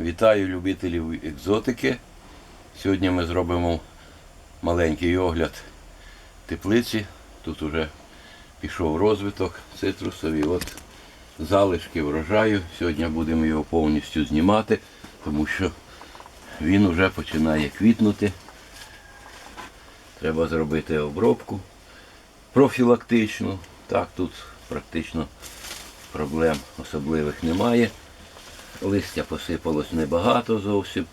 Вітаю любителів екзотики. Сьогодні ми зробимо маленький огляд теплиці. Тут уже пішов розвиток цитрусовий. От залишки врожаю. Сьогодні будемо його повністю знімати, тому що він вже починає квітнути. Треба зробити обробку профілактичну. Так, тут практично проблем особливих немає. Листя посипалось небагато зовсім.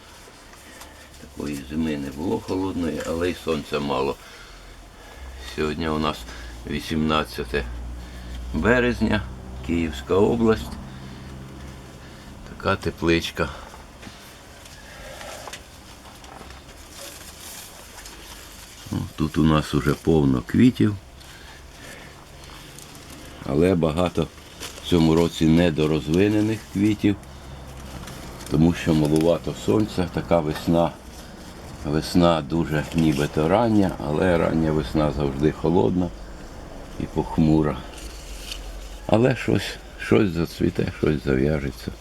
Такої зими не було холодної, але й сонця мало. Сьогодні у нас 18 березня, Київська область. Така тепличка. Ну, Тут у нас уже повно квітів, але багато в цьому році недорозвинених квітів тому що малувато сонця, така весна. Весна дуже нібито рання, але рання весна завжди холодна і похмура. Але щось, щось зацвіте, щось зав'яжеться.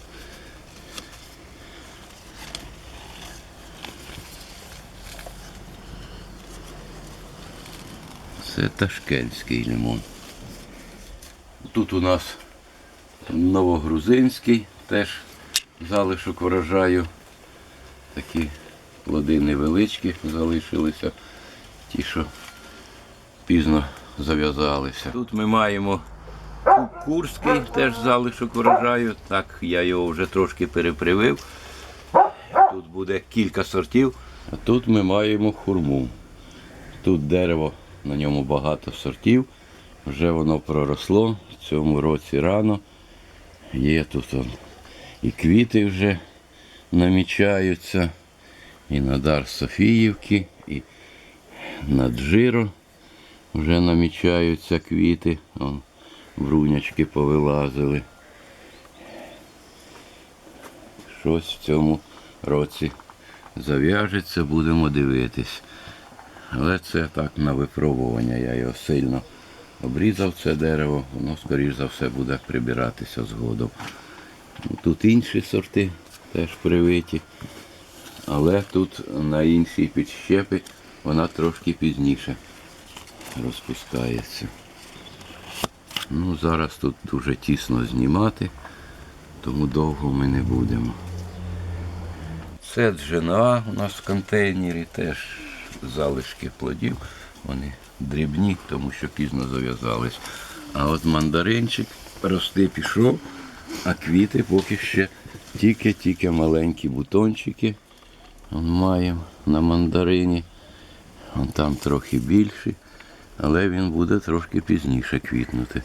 Це ташкентський лимон. Тут у нас новогрузинський теж залишок врожаю. Такі плоди невеличкі залишилися, ті, що пізно зав'язалися. Тут ми маємо курський теж залишок врожаю. Так, я його вже трошки перепривив. Тут буде кілька сортів. А тут ми маємо хурму. Тут дерево, на ньому багато сортів. Вже воно проросло в цьому році рано. Є тут і квіти вже намічаються, і на дар Софіївки, і на Джиро вже намічаються квіти. Он, брунячки повилазили. Щось в цьому році зав'яжеться, будемо дивитись. Але це так на випробування. Я його сильно обрізав це дерево, воно, скоріш за все, буде прибиратися згодом. Тут інші сорти теж привиті. Але тут на іншій підщепі вона трошки пізніше розпускається. Ну, Зараз тут дуже тісно знімати, тому довго ми не будемо. Це джина у нас в контейнері, теж залишки плодів. Вони дрібні, тому що пізно зав'язались. А от мандаринчик рости пішов, а квіти поки ще тільки-тільки маленькі бутончики. Маємо на мандарині. Вон там трохи більший, але він буде трошки пізніше квітнути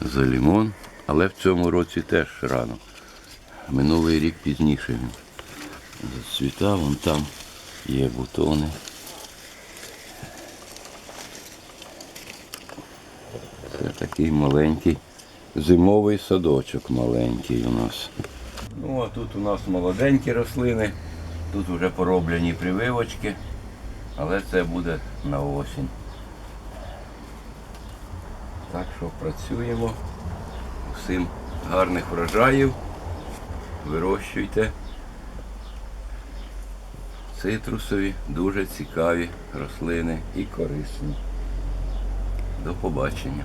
за лімон. Але в цьому році теж рано. Минулий рік пізніше він зацвітав, вон там є бутони. Це такий маленький зимовий садочок маленький у нас. Ну а тут у нас молоденькі рослини, тут вже пороблені прививочки, але це буде на осінь. Так що працюємо. Всім гарних врожаїв. Вирощуйте. Цитрусові, дуже цікаві рослини і корисні. До побачення.